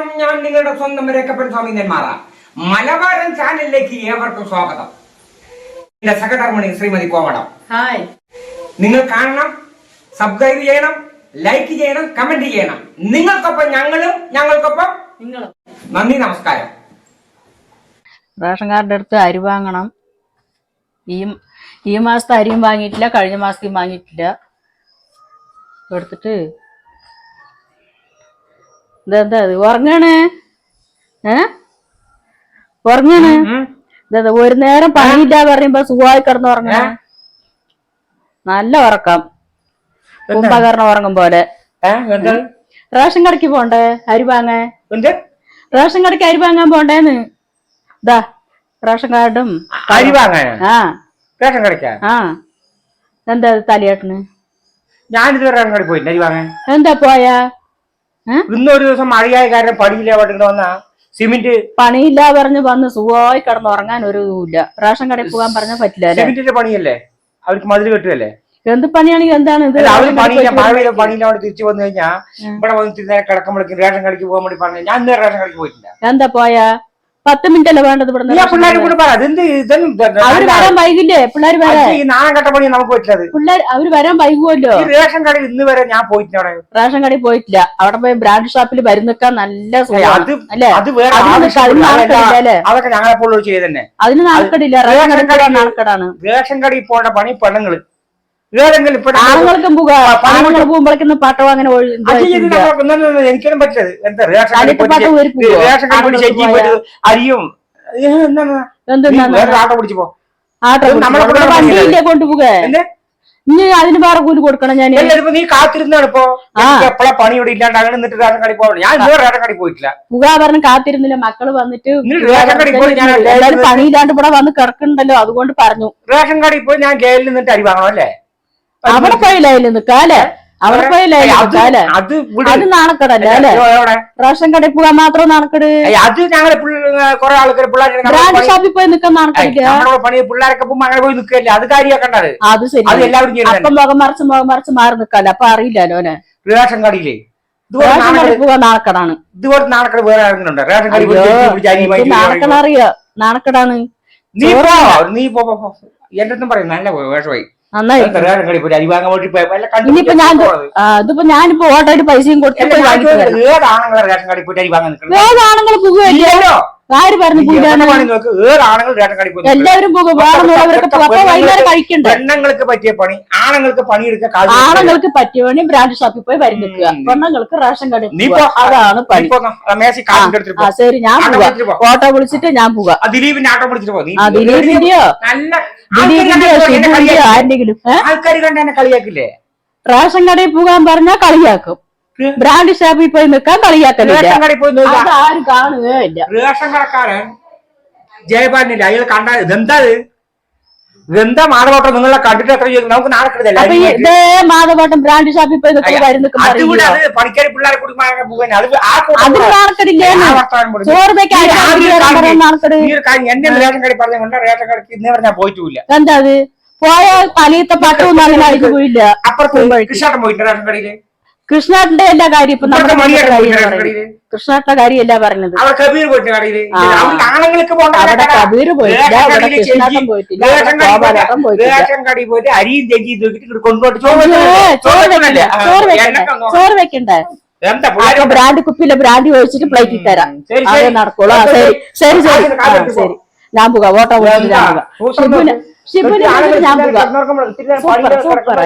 നമസ്കാരം ഞാൻ നിങ്ങളുടെ സ്വന്തം രേഖപ്പൻ സ്വാമി നെന്മാറ. മലബാരൻ ചാനലിലേക്ക് ഏവർക്കും സ്വാഗതം. എന്റെ സഹധർമ്മണി ശ്രീമതി കോമടം ഹായ്. നിങ്ങൾ കാണണം സബ്സ്ക്രൈബ് ചെയ്യണം ലൈക്ക് ചെയ്യണം കമന്റ് ചെയ്യണം. നിങ്ങൾക്കൊപ്പം ഞങ്ങളും ഞങ്ങൾക്കൊപ്പം നിങ്ങളും. നന്ദി നമസ്കാരം. റേഷൻ കാർഡ് എടുത്ത് അരി വാങ്ങണം. ഈ ഈ മാസത്തെ അരിയും വാങ്ങിയിട്ടില്ല കഴിഞ്ഞ മാസത്തെയും വാങ്ങിയിട്ടില്ല. എടുത്തിട്ട് ഇതെന്താ ഇത് ഉറങ്ങാണ്. ഏ? ഉറങ്ങാണ്. ഇതെന്താ ഒരു നേരം പണിയില്ല പറയുമ്പോ സുഖമായി കിടന്ന് ഉറങ്ങണ. നല്ല ഉറക്കം. കുംഭകർണം ഉറങ്ങും പോലെ? റേഷൻ കടയ്ക്ക് പോണ്ടേ? അരി വാങ്ങാൻ? റേഷൻ കടയ്ക്ക് അരി വാങ്ങാൻ പോണ്ടേന്ന്. ഇതാ റേഷൻ കാർഡും അരി വാങ്ങാൻ ആ. റേഷൻ കടയ്ക്കാ? ആ. എന്താ തലയേട്ടന്? ഞാനിതുവരെ റേഷൻ കടയിൽ പോയി അരി വാങ്ങാൻ? എന്താ പോയാ? ഇന്നൊരു ദിവസം മഴയായ കാരണം പണിയില്ല അവിടെ വന്ന. സിമെന്റ് പണിയില്ല പറഞ്ഞ് വന്ന് സുഖമായി കിടന്ന് ഉറങ്ങാൻ ഒരു ഇല്ല റേഷൻ കടയിൽ പോകാൻ പറഞ്ഞാൽ പറ്റില്ല സിമെന്റിന്റെ പണിയല്ലേ? അവർക്ക് മതിൽ കെട്ടുകയല്ലേ? എന്ത് പണിയാണെങ്കിൽ എന്താണ് ഇത്? അവർ പണിയില്ല മഴ പെയ്ത പണിയില്ല അവിടെ തിരിച്ചു വന്നു കഴിഞ്ഞാൽ ഇവിടെ വന്ന് തിരിഞ്ഞാൽ കിടക്കുമ്പോഴേക്കും റേഷൻ കടയ്ക്ക് പോകാൻ വേണ്ടി പറഞ്ഞു. ഞാൻ ഇന്നേ റേഷൻ കടയ്ക്ക് പോയിട്ടില്ല. എന്താ പോയാ? പത്ത് മിനിറ്റ് അല്ലേ വേണ്ടത് ഇവിടെ പിള്ളേരെ കൂടെ പറ. അതെന്ത് ഇതൊന്നും അവർ വരാൻ വൈകില്ലേ? പിള്ളേര് വരാൻ. ഈ നാണം കെട്ട പണി നമുക്ക് പറ്റില്ലത് പിള്ളേർ അവർ വരാൻ വൈകുമല്ലോ റേഷൻ കടയിൽ ഇന്ന് വരെ ഞാൻ പോയിട്ടില്ല അവിടെ. റേഷൻ കടയിൽ പോയിട്ടില്ല. അവിടെ പോയി ബ്രാൻഡ് ഷോപ്പിൽ വരുന്നൊക്കെ നല്ല അതൊക്കെ ഞങ്ങളെപ്പോഴും ചെയ്ത് തന്നെ അതിന് നാണക്കേടില്ല റേഷൻ റേഷൻ കടയിൽ കടയിൽ- റേഷൻ കടയിൽ പോകേണ്ട പണി പെണ്ണുങ്ങൾ. ഇപ്പൊ ആണുങ്ങൾക്കും ആണുങ്ങൾ പോകുമ്പോഴേക്കും പാട്ടോ അങ്ങനെ എനിക്കൊന്നും പറ്റില്ല. എന്താ റേഷൻ അരിയും. ആട്ടോ പിടിച്ചു പോ. വണ്ടിയില്ലേ ഇനി അതിന് വേറെ കൂലി കൊടുക്കണം ഞാൻ. നീ കാത്തിരുന്നാണ് ഇപ്പൊ. എപ്പോഴാ പണി ഇവിടെ ഇല്ലാണ്ട് അങ്ങനെ നിന്നിട്ട് റേഷൻ കടയിൽ പോകണം ഞാൻ ഇതുവരെ റേഷൻ കടയിൽ പോയിട്ടില്ല. മുഖാഭരണം കാത്തിരുന്നില്ല. മക്കൾ വന്നിട്ട് റേഷൻ കടയിൽ പോയി ഞാൻ എല്ലാവരും പണിയില്ലാണ്ട് ഇവിടെ വന്ന് കിടക്കണ്ടല്ലോ അതുകൊണ്ട് പറഞ്ഞു. റേഷൻ കടയിൽ പോയി ഞാൻ ജയിലിൽ നിന്നിട്ട് അരി വാങ്ങണം അല്ലേ? അവിടെ പോയി ലൈനിൽ നിൽക്കാല്ലേ അവിടെ പോയി ലൈനിൽ നിക്കാല്ലേ അത്. അത് നാണക്കടല്ലേ അല്ലേ? റേഷൻ കടയിൽ പോകാൻ മാത്രം നാണക്കട്? അത് ഞങ്ങളെ കുറെ ആൾക്കാർ പിള്ളേർ ബ്രാൻഡ് ഷോപ്പിൽ പോയി പണി പിള്ളേരൊക്കെ പോകുമ്പോ അങ്ങനെ പോയി നിൽക്കല്ലേ അത് കാര്യമാക്കണ്ടത്. അത് ശരി. അത് എല്ലാവരും അപ്പം മുഖം മറിച്ച് മുഖം മറിച്ച് മാറി നിൽക്കാല്ലേ? അപ്പൊ അറിയില്ലല്ലോ അല്ലെ റേഷൻ കടയിലെ. നാണക്കടാണ്. ഇതുപോലെ നാണക്കട വേറെ ആരെങ്കിലും ഉണ്ടോ? റേഷൻ കടയിൽ നാണക്കട അറിയോ? നാണക്കടാണ്. നീ പോ നീ പോ. എന്റെ അടുത്തും പറയും നല്ല വേഷമായി. നന്നായി. ഇനിയിപ്പോ ഞാൻ ഇതിപ്പോ ഞാനിപ്പോ ഓട്ടോയിൽ പൈസയും കൊടുത്ത് അല്ല, പോയി ഞാൻ വാങ്ങിച്ചു ചോദിച്ചത് തരാം ഏതാണുങ്ങളെ റേഷൻ കടയിൽ പോയിട്ട് അരി വാങ്ങാൻ നിൽക്കുന്നത് വേറെ ആണുങ്ങൾ പോകുകയല്ലേ ഇല്ലല്ലോ. ആര് പറഞ്ഞു? എല്ലാവരും പോകും വൈകുന്നേരം കഴിക്കണ്ട? പെണ്ണുങ്ങൾക്ക് പറ്റിയ പണി. ആണുങ്ങൾക്ക് പണിയെടുക്കുക ആണുങ്ങൾക്ക് പറ്റിയ പണി ബ്രാൻഡ് ഷോപ്പിൽ പോയി വരി നിൽക്കുക. പെണ്ണുങ്ങൾക്ക് റേഷൻ കടി. അതാണ് ഓട്ടോ പണി. ശരി ഞാൻ പോവാ. ദിലീപിന്റെ ഓട്ടോ വിളിച്ചിട്ട് ഞാൻ പോവാ. ദിലീപിന്റെ ദിലീപിന്റെയോ? നല്ല ആരെങ്കിലും? കണ്ട എന്നെ കളിയാക്കില്ലേ? റേഷൻ കടയിൽ പോകാൻ പറഞ്ഞാൽ കളിയാക്കും. ബ്രാൻഡ് ഷാപ്പിൽ പോയി നിൽക്കാൻ കളിയാക്കലില്ല. ആരും കാണുകയില്ല. റേഷൻ കടക്കാരൻ ജയപാലിനില്ല അയാൾ കണ്ട ഇതെന്താ ഇത്? ഇതെന്താ മാനവോട്ടം നിങ്ങളെ കണ്ടിട്ട് എത്ര ചെയ്തു. നമുക്ക് നാണക്കെടുതല്ല അപ്പൊ ഈ ഇതേ മാധവട്ടം ബ്രാൻഡ് ഷോപ്പിൽ പോയി നിൽക്കുന്ന അത്. പണിക്കാരി പിള്ളേരെ കൂടി പോകാൻ അത് ആ കൂട്ടം അതിന് കൂടെ. ആ വർത്തമാനം. ചോറ് വെക്കാൻ ഈ ആരും ആദ്യം വരാൻ കാര്യം- പറയാൻ നാണക്കട് ഈ ഒരു കാര്യം എന്നെ റേഷൻ കടയിൽ പറഞ്ഞുകൊണ്ട് റേഷൻ കടയ്ക്ക് ഇന്നേ വരെ ഞാൻ പോയിട്ടില്ല. എന്താ അത്? പോയ പലയത്തെ പട്ടവും അങ്ങനെ ആയിട്ട് പോയില്ല. അപ്പുറത്ത് കൃഷ്ണാട്ടം പോയിട്ട് റേഷൻ കടയിൽ? കൃഷ്ണാട്ടിന്റെ എല്ലാ കാര്യം ഇപ്പൊ നമ്മുടെ കൃഷ്ണാട്ടിന്റെ കാര്യമല്ല പറഞ്ഞത്. അവിടെ കബീർ പോയിട്ട്. അവിടെ പോയിട്ടില്ല കൃഷ്ണാട്ടൻ പോയിട്ടില്ല. ഗോപാലേട്ടൻ പോയിട്ടില്ല. ചോറ്? വെക്കണ്ടേ? ചോറ് വെക്കണ്ടേ? ചോറ് വെക്കണ്ടേ. എന്താ അപ്പൊ പിള്ളേരെ? ബ്രാൻഡ് കുപ്പിയിലെ ബ്രാൻഡ് ഒഴിച്ചിട്ട് പ്ലേറ്റിൽ തരാം അതേ. നടക്കുള്ളൂ. ശരി. ശരി ശരി. ഞാൻ പോകാം. ഓട്ടോ പോകാം. ഷിബുന് ഷിബുന് വിളിച്ചിട്ട് ഞാൻ പോകാം സൂപ്പർ സൂപ്പർ